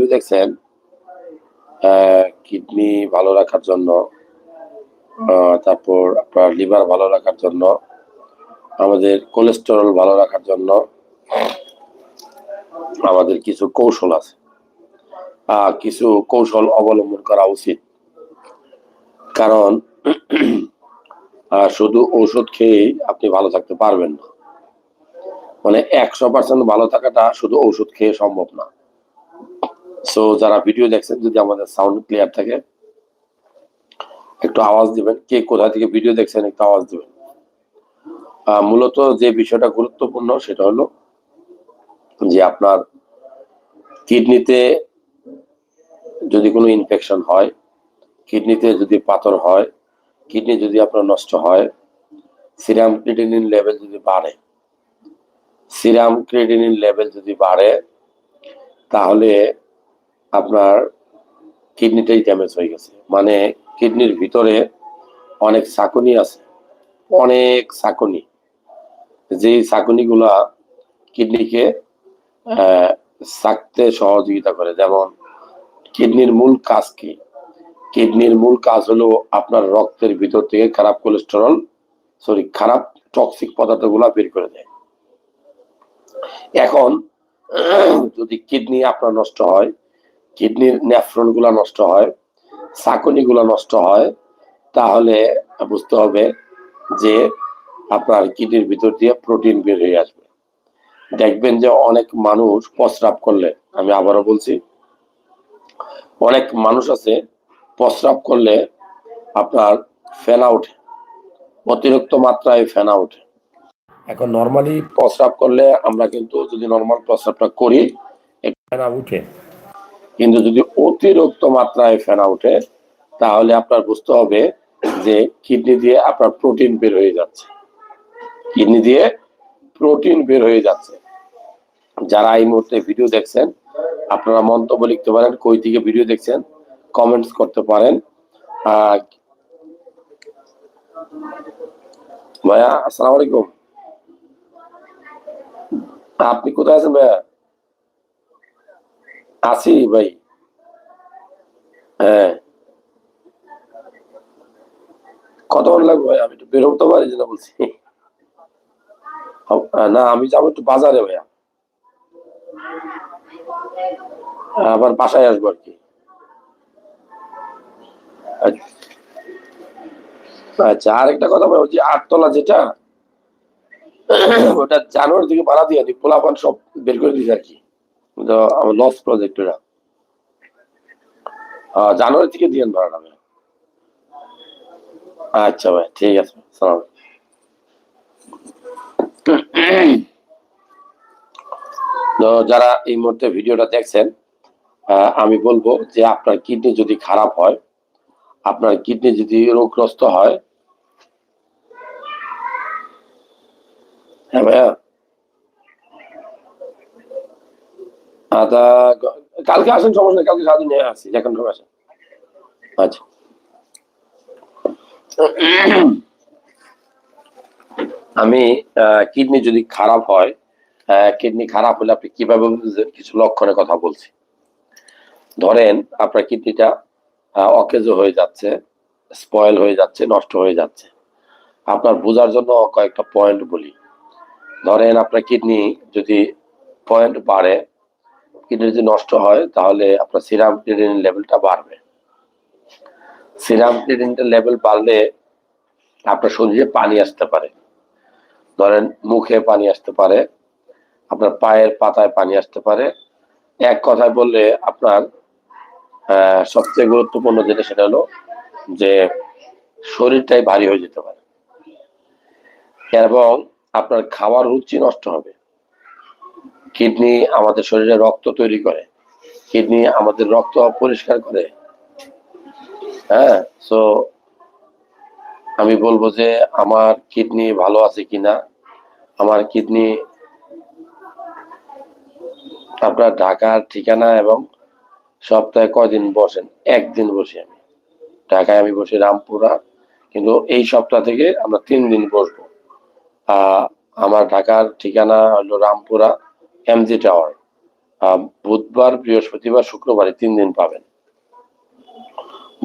Video দেখছেন kidney ভালো রাখার জন্য তারপর আপনার লিভার ভালো রাখার জন্য, আমাদের কোলেস্টেরল ভালো রাখার জন্য আমাদের কিছু কৌশল আছে। কিছু কৌশল অবলম্বন করা উচিত। কারণ শুধু ওষুধ খেয়েই আপনি ভালো থাকতে পারবেন না। মানে একশো পার্সেন্ট ভালো থাকাটা শুধু ওষুধ খেয়ে সম্ভব না। সো যারা ভিডিও দেখছেন, যদি আমাদের সাউন্ড ক্লিয়ার থাকে, একটু আওয়াজ দিবেন। কে কোথা থেকে ভিডিও দেখছেন, একটু আওয়াজ দিবেন। মূলত যে বিষয়টা গুরুত্বপূর্ণ, সেটা হলো যে আপনার কিডনিতে যদি কোনো ইনফেকশন হয় কিডনিতে যদি পাথর হয় কিডনি যদি আপনার নষ্ট হয় সিরাম ক্রিটিনিন লেভেল যদি বাড়ে সিরাম ক্রিটিনিন লেভেল যদি বাড়ে, তাহলে আপনার কিডনিটাই ড্যামেজ হয়ে গেছে। মানে কিডনির ভিতরে অনেক সাকুনি আছে। অনেক সাকুনি যে সাকুনিগুলা কিডনিকে আহ, সাকতে সহযোগিতা করে। যেমন কিডনির মূল কাজ কি? কিডনির মূল কাজ হলো আপনার রক্তের ভিতর থেকে খারাপ কোলেস্টেরল সরি খারাপ টক্সিক পদার্থগুলা বের করে দেয়। এখন যদি কিডনি আপনার নষ্ট হয় কিডনির নেফ্রনগুলা নষ্ট হয় সাকনি গুলা নষ্ট হয়, তাহলে বুঝতে হবে যে আপনার কিডনির ভিতর দিয়ে প্রোটিন বের হয়ে আসবে। দেখবেন যে অনেক মানুষ প্রস্রাব করলে, আমি আবারও বলছি, অনেক মানুষ আছে প্রস্রাব করলে আপনার ফেনা ওঠে, অতিরিক্ত মাত্রায় ফেনা ওঠে। এখন নর্মালি প্রস্রাব করলে আমরা কিন্তু যদি নর্মাল প্রস্রাবটা করি, ফেনা উঠে। কিন্তু যদি অতিরিক্ত মাত্রায় ফেনা ওঠে, তাহলে আপনার বুঝতে হবে যে কিডনি দিয়ে আপনার প্রোটিন বের হয়ে যাচ্ছে। কিডনি দিয়ে প্রোটিন বের হয়ে যাচ্ছে। যারা এই মুহূর্তে ভিডিও দেখছেন, আপনারা মন্তব্য লিখতে পারেন, কই থেকে ভিডিও দেখছেন, কমেন্টস করতে পারেন। ভাইয়া, আসসালামু আলাইকুম। আপনি কোথায় আছেন ভাইয়া? আছি ভাই। হ্যাঁ। কতক্ষণ লাগবে ভাই? আমি একটু বেরোতে পারি যেটা বলছি। না, আমি যাব একটু বাজারে ভাইয়া। আবার বাসায় আসব আর কি। আচ্ছা। আচ্ছা আর একটা কথা ভাই, ওই যে আটতলা যেটা, ওটা জানুয়ারি থেকে ভাড়া দিয়ে পোলাপান সব বের করে দিয়েছে আর কি। লস জানুয়ারি থেকে দিয়েন ভাড়াটা ভাই। আচ্ছা ভাই, ঠিক আছে, সালাম। তো যারা এই মুহূর্তে ভিডিওটা দেখছেন আমি বলব যে আপনার কিডনি যদি খারাপ হয়, আপনার কিডনি যদি রোগগ্রস্ত হয় হ্যাঁ ভাইয়া? আদা কালকে আসেন, সমস্যা নেই, কালকে সারাদিন আসছি এখন সময় আসেন। আচ্ছা। আমি কিডনি যদি খারাপ হয় কিডনি খারাপ হলে আপনি কীভাবে? কিছু লক্ষণের কথা বলছি। ধরেন, আপনার কিডনিটা অকেজ হয়ে যাচ্ছে, স্পয়েল হয়ে যাচ্ছে, নষ্ট হয়ে যাচ্ছে। আপনার বোঝার জন্য কয়েকটা পয়েন্ট বলি। ধরেন, আপনার কিডনি যদি পয়েন্ট বাড়ে কিডনি যদি নষ্ট হয়, তাহলে আপনার সিরাম ক্রিটিনিন লেভেলটা বাড়বে। সিরাম ক্রিটিনিনের লেভেল বাড়লে আপনার শরীরে পানি আসতে পারে। ধরেন মুখে পানি আসতে পারে, আপনার পায়ের পাতায় পানি আসতে পারে। এক কথায় বললে আপনার সবচেয়ে গুরুত্বপূর্ণ যেটা সেটা হলো যে শরীরটাই ভারী হয়ে যেতে পারে। এবং আপনার খাওয়ার রুচি নষ্ট হবে। কিডনি আমাদের শরীরে রক্ত তৈরি করে। কিডনি আমাদের রক্ত পরিষ্কার করে। হ্যাঁ সো আমি বলব যে আমার কিডনি ভালো আছে কিনা? আমার কিডনি আপনার ঢাকার ঠিকানা এবং সপ্তাহে কয়দিন বসেন? একদিন বসি আমি। ঢাকায় আমি বসি রামপুরা, কিন্তু এই সপ্তাহ থেকে আমরা তিন দিন বসবো। আমার ঢাকার ঠিকানা হলো রামপুরা। এমজি টাওয়ার বুধবার, বৃহস্পতিবার, শুক্রবারে তিন দিন পাবেন।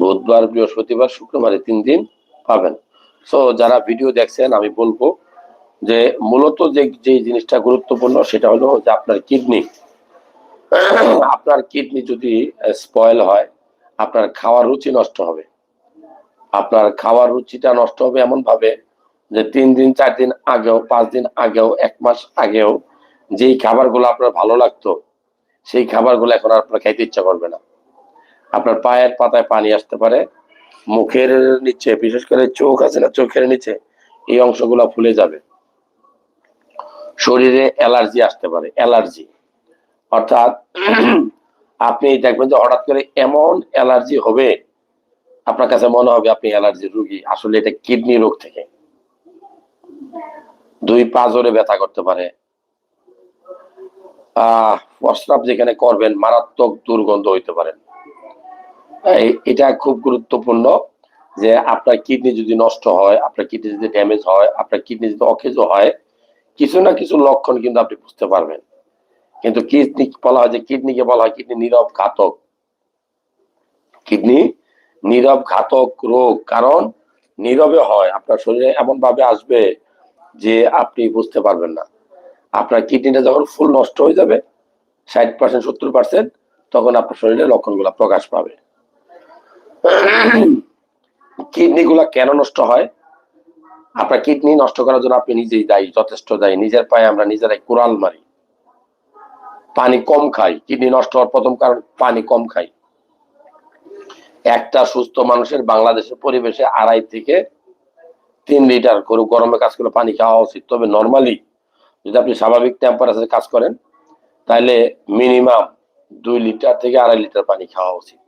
বুধবার, বৃহস্পতিবার, শুক্রবারে তিন দিন পাবেন। সো যারা ভিডিও দেখছেন, আমি বলব যে মূলত যে যে জিনিসটা গুরুত্বপূর্ণ, সেটা হলো যে আপনার কিডনি। আপনার কিডনি যদি স্পয়েল হয়, আপনার খাওয়ার রুচি নষ্ট হবে। আপনার খাওয়ার রুচিটা নষ্ট হবে এমন ভাবে যে তিন দিন, চার দিন আগেও, পাঁচ দিন আগেও, এক মাস আগেও যেই খাবারগুলো আপনার ভালো লাগতো, সেই খাবারগুলো এখন আপনার খাইতে ইচ্ছা করবে না। আপনার পায়ের পাতায় পানি আসতে পারে, মুখের নিচে, বিশেষ করে চোখ আছে না, চোখের নিচে, এই অংশগুলো ফুলে যাবে। শরীরে অ্যালার্জি আসতে পারে, অ্যালার্জি। অর্থাৎ আপনি দেখবেন যে হঠাৎ করে এমন অ্যালার্জি হবে, আপনার কাছে মনে হবে আপনি অ্যালার্জির রুগী, আসলে এটা কিডনি রোগ থেকে। দুই পা জোরে ব্যথা করতে পারে প্রস্রাব যেখানে করবেন, মারাত্মক দুর্গন্ধ হইতে পারে। এটা খুব গুরুত্বপূর্ণ যে আপনার কিডনি যদি নষ্ট হয়, আপনার কিডনি যদি ড্যামেজ হয়, আপনার কিডনি যদি অকেজো হয়, কিছু না কিছু লক্ষণ কিন্তু আপনি বুঝতে পারবেন। কিন্তু কিডনি বলা হয় যে কিডনিকে বলা হয় কিডনি নীরব ঘাতক। কিডনি নীরব ঘাতক রোগ, কারণ নীরবে হয়, আপনার শরীরে এমন ভাবে আসবে যে আপনি বুঝতে পারবেন না। আপনার কিডনিটা যখন ফুল নষ্ট হয়ে যাবে, ষাট পার্সেন্ট সত্তর পার্সেন্ট তখন আপনার শরীরে লক্ষণগুলো প্রকাশ পাবে। কিডনি গুলা কেন নষ্ট হয়? আপনার কিডনি নষ্ট করার জন্য আপনি নিজেই দায়ী, যথেষ্ট দায়ী। নিজের পায়ে আমরা নিজেরাই কোরাল মারি। পানি কম খাই। কিডনি নষ্ট হওয়ার প্রথম কারণ, পানি কম খাই। একটা সুস্থ মানুষের বাংলাদেশের পরিবেশে আড়াই থেকে তিন লিটার করে গরমে কাজ করে পানি খাওয়া উচিত। তবে নর্মালি যদি আপনি স্বাভাবিক টেম্পারেচারে কাজ করেন, তাহলে মিনিমাম দুই লিটার থেকে আড়াই লিটার পানি খাওয়া উচিত।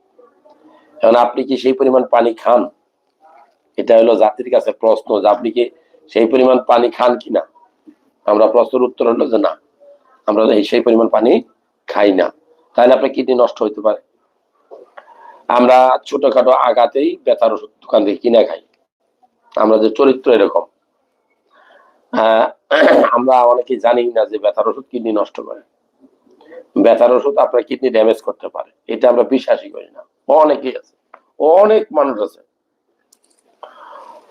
এখন আপনি কি সেই পরিমাণ পানি খান? এটা হলো জাতির কাছে প্রশ্ন যে আপনি কি সেই পরিমাণ পানি খান কিনা? আমরা প্রশ্নের উত্তর হলো যে না, আমরা সেই পরিমাণ পানি খাই না। তাহলে আপনার কিডনি নষ্ট হইতে পারে। আমরা ছোটখাটো আঘাতেই ব্যথার ওষুধ দোকান থেকে কিনে খাই। আমরা যে চরিত্র এরকম। আমরা অনেকে জানি না যে ব্যথার ওষুধ কিডনি নষ্ট করে। ব্যথার ওষুধ আপনার কিডনি ড্যামেজ করতে পারে। এটা আমরা বিশ্বাসই করি না। অনেকেই আছে। অনেক মানুষ আছে।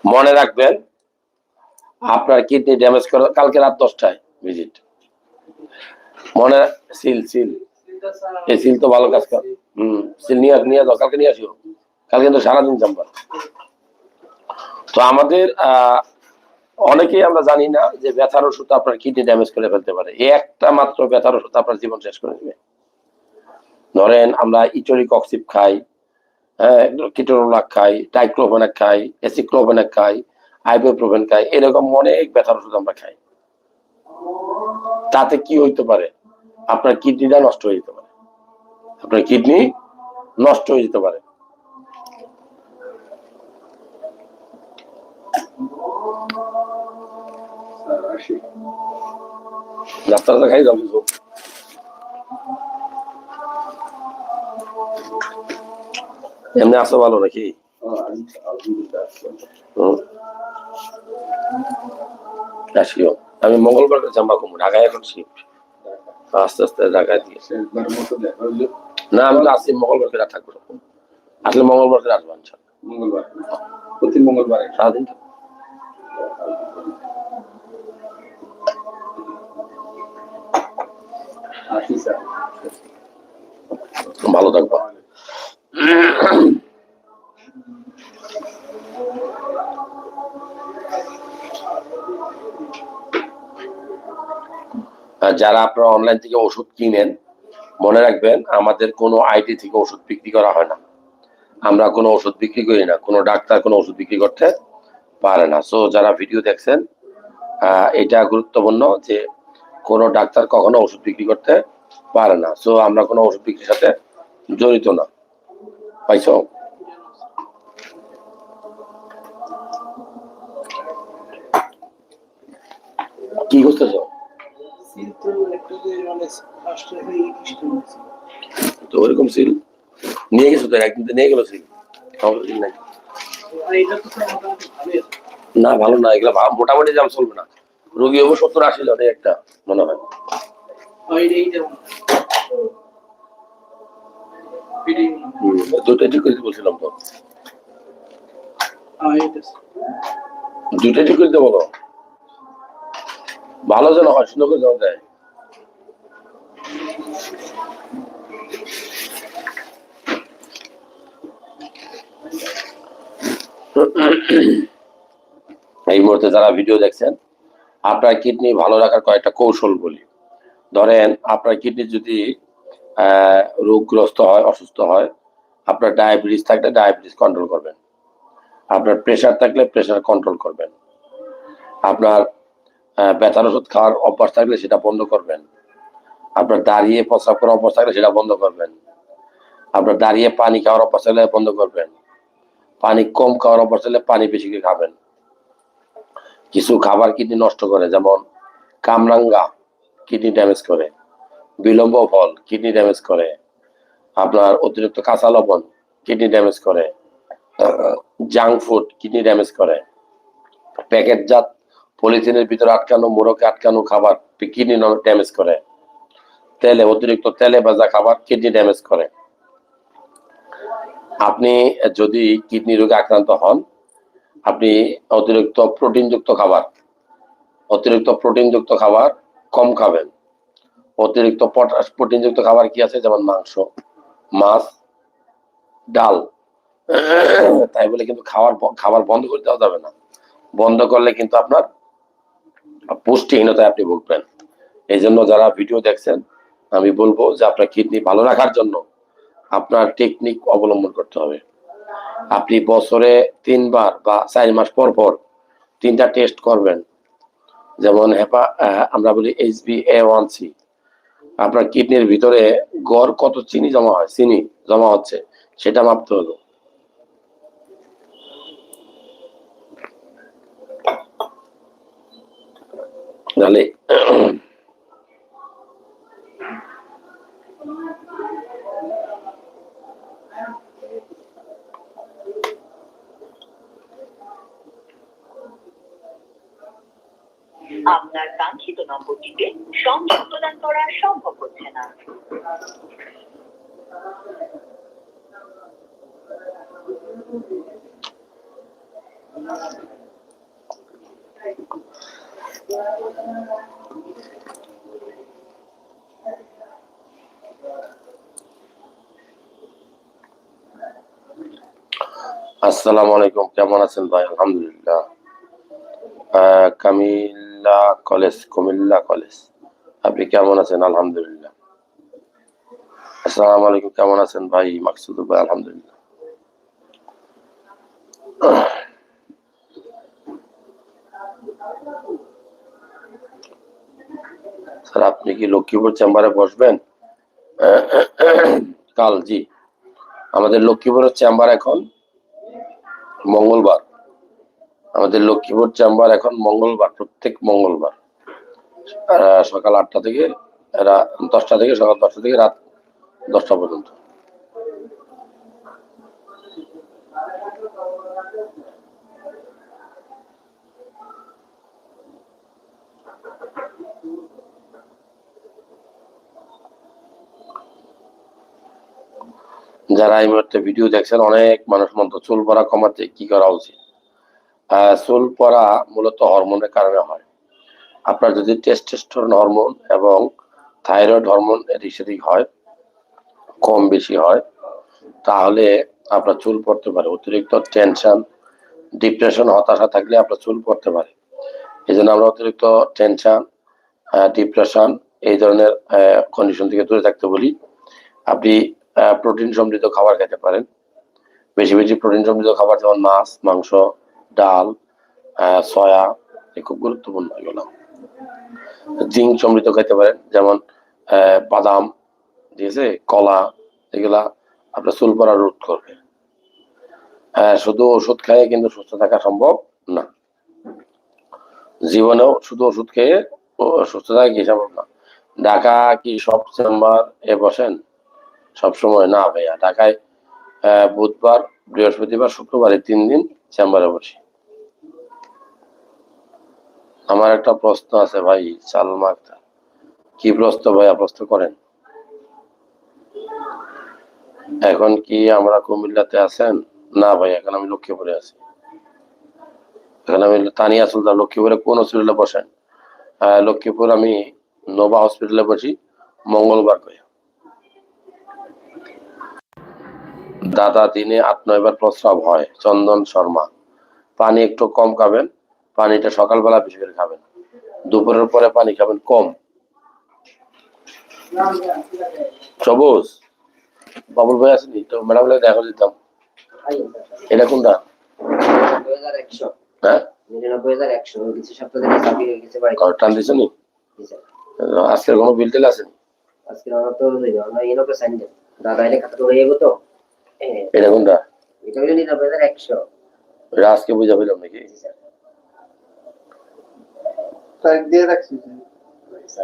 মনে রাখবেন, আপনার কিডনি ড্যামেজ করে কালকে রাত দশটায় ভিজিট মনে সিল সিল এই সিল তো ভালো কাজ কর হম সিল নিয়ে নিয়ে যাও কালকে নিয়ে আসিও। কালকে কিন্তু সারাদিন চাম্বার তো আমাদের, আহ অনেকেই আমরা জানি না যে ব্যথার ওষুধ আপনার কিডনি ড্যামেজ করে ফেলতে পারে। একটা মাত্র ব্যথার ওষুধ আপনার জীবন শেষ করে দেবে। ধরেন আমরা ইটোরিক অক্সিপ খাই হ্যাঁ কিটোরোলাক খাই টাইক্লোভেনাক খাই এসিক্লোভেনাক খাই, আইবোপ্রোভেন খাই, এরকম অনেক ব্যথার ওষুধ আমরা খাই। তাতে কি হইতে পারে? আপনার কিডনিটা নষ্ট হয়ে যেতে পারে। আপনার কিডনি নষ্ট হয়ে যেতে পারে। ডাক্তারটা খাই যাব তো। এমনি আসো ভালো নাকি আসিও আমি মঙ্গলবার জাম্বা কমু ঢাকায় এখন শিফট আস্তে আস্তে ঢাকায় দিয়ে না আমি আসি মঙ্গলবার করে থাকব আসলে মঙ্গলবার করে আসব মঙ্গলবার প্রতি মঙ্গলবার সারাদিন থাকব। ভালো থাকব। যারা আপনারা অনলাইন থেকে ওষুধ কিনেন, মনে রাখবেন আমাদের কোনো আইডি থেকে ওষুধ বিক্রি করা হয় না। আমরা কোনো ওষুধ বিক্রি করি না, কোনো ডাক্তার কোনো ওষুধ বিক্রি করতে পারে না। সো যারা ভিডিও দেখছেন এটা গুরুত্বপূর্ণ যে কোনো ডাক্তার কখনো ওষুধ বিক্রি করতে পারে না। সো আমরা কোনো ওষুধ বিক্রির সাথে জড়িত না। পাইছো? কি করতেছো? তো ওরকম সিল নিয়ে গেছো তো একদিন তো নিয়ে গেলো সিল। না ভালো না এগুলো মোটামুটি জাম চলবে না। রোগী হব সত্তর আশি লড়ে একটা মনে হয়। দুটাই ঠিক করে বলছিলাম তো। হ্যাঁ দুটাই ঠিক করে বলো। ভালো যেন হয় সুন্দর করে যেন দেয়। এই মুহূর্তে যারা ভিডিও দেখছেন আপনার কিডনি ভালো রাখার কয়েকটা কৌশল বলি। ধরেন, আপনার কিডনি যদি রোগগ্রস্ত হয়, অসুস্থ হয়, আপনার ডায়াবেটিস থাকলে ডায়াবেটিস কন্ট্রোল করবেন। আপনার প্রেশার থাকলে প্রেশার কন্ট্রোল করবেন। আপনার ব্যথার ওষুধ খাওয়ার অভ্যাস থাকলে সেটা বন্ধ করবেন। আপনার দাঁড়িয়ে প্রস্রাব করার অভ্যাস থাকলে সেটা বন্ধ করবেন। আপনার দাঁড়িয়ে পানি খাওয়ার অভ্যাস থাকলে বন্ধ করবেন। পানি কম খাওয়ার অভ্যাস থাকলে পানি বেশি করে খাবেন। কিছু খাবার কিডনি নষ্ট করে, যেমন কামরাঙ্গা কিডনি ড্যামেজ করে, বিলম্ব ফল কিডনি ড্যামেজ করে, আপনার অতিরিক্ত কাঁচা লবণ কিডনি ড্যামেজ করে জাঙ্ক ফুড কিডনি ড্যামেজ করে। প্যাকেটজাত পলিথিনের ভিতরে আটকানো, মোড়কে আটকানো খাবার কিডনি ড্যামেজ করে। তেলে, অতিরিক্ত তেলে ভাজা খাবার কিডনি ড্যামেজ করে। আপনি যদি কিডনি রোগে আক্রান্ত হন আপনি অতিরিক্ত প্রোটিনযুক্ত খাবার, অতিরিক্ত প্রোটিনযুক্ত খাবার কম খাবেন। অতিরিক্ত পটাশ, প্রোটিনযুক্ত খাবার কি আছে? যেমন মাংস, মাছ, ডাল। তাই বলে কিন্তু খাবার খাবার বন্ধ করে দেওয়া যাবে না। বন্ধ করলে কিন্তু আপনার পুষ্টিহীনতায় আপনি ভুগবেন। এই জন্য যারা ভিডিও দেখছেন, আমি বলব যে আপনার কিডনি ভালো রাখার জন্য আপনার টেকনিক অবলম্বন করতে হবে। আপনি বছরে তিনবার বা চার মাস পর পর তিনটা টেস্ট করবেন। যেমন হেপা আমরা বলি H B A one C আপনার কিডনির ভিতরে গড় কত চিনি জমা হয়, চিনি জমা হচ্ছে, সেটা মাপতে হলো তাহলে আপনার কাঙ্ক্ষিত নম্বরটিতে সংযোগ প্রদান করা সম্ভব হচ্ছে না। আসসালামু আলাইকুম কেমন আছেন ভাই? আলহামদুলিল্লাহ। আহ, কামিল্লা কলেজ কুমিল্লা কলেজ। আপনি কেমন আছেন? আলহামদুলিল্লাহ। আসসালামু আলাইকুম, কেমন আছেন ভাই? মাকসুদুল ভাই, আলহামদুলিল্লাহ। স্যার, আপনি কি লক্ষ্মীপুর চেম্বারে বসবেন? কাল, জি। আমাদের লক্ষ্মীপুরের চেম্বার এখন মঙ্গলবার। আমাদের লক্ষ্মীপুর চেম্বার এখন মঙ্গলবার প্রত্যেক মঙ্গলবার। সকাল আটটা থেকে দশটা থেকে সকাল দশটা থেকে রাত দশটা পর্যন্ত। যারা এই মুহূর্তে ভিডিও দেখছেন অনেক মানুষ মতো চুল পড়া কমাতে কি করা উচিত? চুল পড়া মূলত হরমোনের কারণে হয়। আপনার যদি টেস্টোস্টেরন হরমোন এবং থাইরয়েড হরমোন এদিক সেদিক হয়, কম বেশি হয়, তাহলে আপনার চুল পড়তে পারে। অতিরিক্ত টেনশন ডিপ্রেশন হতাশা থাকলে আপনার চুল পড়তে পারে। এই জন্য আমরা অতিরিক্ত টেনশন ডিপ্রেশন এই ধরনের কন্ডিশন থেকে দূরে থাকতে বলি। আপনি প্রোটিন সমৃদ্ধ খাবার খেতে পারেন। বেশি বেশি প্রোটিন সমৃদ্ধ খাবার যেমন মাছ, মাংস ডাল সয়া খুব গুরুত্বপূর্ণ এগুলো। জিঙ্ক সমৃদ্ধ খাইতে পারেন যেমন বাদাম ঠিক আছে কলা এগুলা আপনার চুল পড়া রোধ করবে। আহ, শুধু ওষুধ খেয়ে কিন্তু সুস্থ থাকা সম্ভব না। জীবনেও শুধু ওষুধ খেয়ে সুস্থ থাকা কি সম্ভব না? ঢাকা কি সব চেম্বার এ বসেন? সবসময় না ভাইয়া ঢাকায় বুধবার বৃহস্পতিবার শুক্রবার এই তিন দিন চেম্বারে বসি। আমার একটা প্রশ্ন আছে ভাই সালমা আক্তার কি প্রশ্ন ভাইয়া, প্রশ্ন করেন? এখন কি আমরা কুমিল্লাতে আছেন? না ভাই, এখন আমি লক্ষ্মীপুরে আছি। এখন আমি তানিয়া সুলতান, লক্ষ্মীপুরে কোন হসপিটালে বসেন? লক্ষ্মীপুর আমি নোভা হসপিটালে বসি, মঙ্গলবার করে। দাদা দিনে আট নয়বার প্রস্রাব হয় চন্দন শর্মা। পানি একটু কম খাবেন পানিটা সকালবেলা বেশি করে খাবেন। দুপুরের পরে পানি খাবেন কম। সবুজ? বাবুল ভাই আসেনি? তো ম্যাডাম দেখা দিতাম। এটা কোনটা? হ্যাঁ? আজকের কোনো বিল টিল আসেনি? আজকে আমরা তো দাদা এলে খাতা তো হ্যাঁ, এটা কোনটা? এটা নিরানব্বই হাজার একশো। বুঝা পেলাম নাকি? তারিখ দিয়ে রাখছি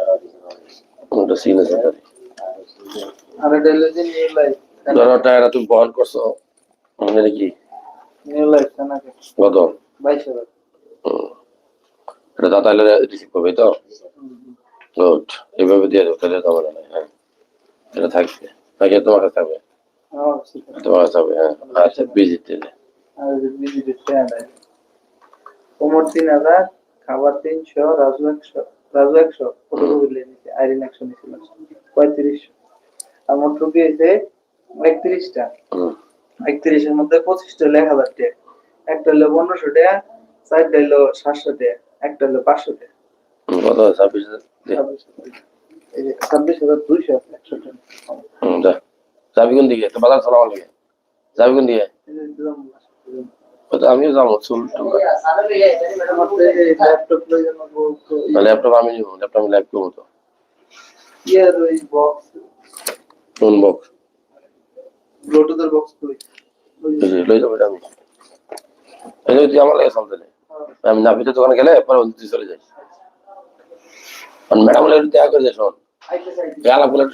আর কিছু বলার নেই। কোনটা সিগনেচার আর আর এটা হলো যে নিউ লাইফ ধরো টায়ারা তুমি বহন করছ মানে কি? নিউ লাইফ নাকি? কত? বাইশ হাজার এটা দাদা এলে রিসিভ করবে তো। গুড এভাবে দিয়ে দেবো তাহলে হ্যাঁ। এটা থাকবে। নাকি তোমার কাছে থাকবে? সেটা তোমার কাছে থাকবে হ্যাঁ আচ্ছা বিজি দিলে আর বিজিবি কোমর তিন হাজার খাবার তিনশো রাজু একশো রাজু একশো লিয়ে আইরিন একশো নিয়েছিল পঁয়ত্রিশশো। আর মোট রুপি হয়েছে একত্রিশটা। একত্রিশের মধ্যে পঁচিশটা হলো এক হাজার টাকা। একটা হলো পনেরোশো টাকা চারটা হলো সাতশো টাকা একটা হলো পাঁচশো টাকা। ছাব্বিশ হাজার? ছাব্বিশ হাজার। দুইশো একশো টাকা। যাবি কোন দিকে? তো বাজার যাবি কোন দিকে? আমিও যাব চুল ল্যাপটপ আমি নিবো ল্যাপটপ আমি লাইভ করব তো। কোন বক্স ব্লুটুথের বক্স লই যাব আমি। এই তুই আমার লাগে আমি দোকানে গেলে পরে বলতে তুই চলে যাই। ম্যাডাম দেখা করে যাই শোন।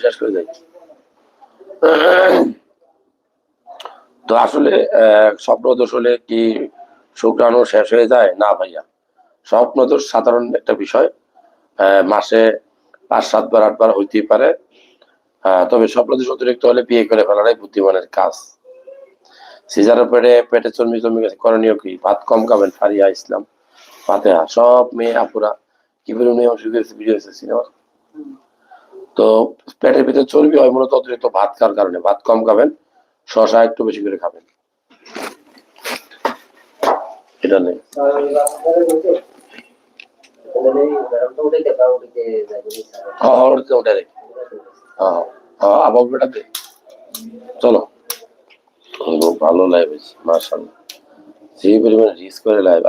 শেষ করে যাই। তো আসলে স্বপ্ন দোষ হলে কি শুক্রাণু শেষ হয়ে যায়? না ভাইয়া। স্বপ্ন দোষ সাধারণ একটা বিষয়। মাসে পাঁচ সাতবার আটবার হইতেই পারে। তবে স্বপ্ন দোষ অতিরিক্ত হলে বিয়ে করে ফেলাটাই বুদ্ধিমানের কাজ। সিজারের পেটে পেটে চর্মি চর্মি গেছে। করণীয় কি? ভাত কম খাবেন, ফারিয়া, ইসলাম, ফাতেহা, সব মেয়ে আপুরা। কি বলে মেয়ে অংশ দিয়েছে ভিডিও এসেছে সিনেমা? তো পেটের ভিতরে চর্বি হয়, মূলত অতিরিক্ত ভাত খাওয়ার কারণে। ভাত কম খাবেন শশা একটু বেশি করে খাবেন। এটা নেই। চলো। ভালো লাইভ মার্শাল্লাহ যে পরিমাণ রিস্ক করে লাইভ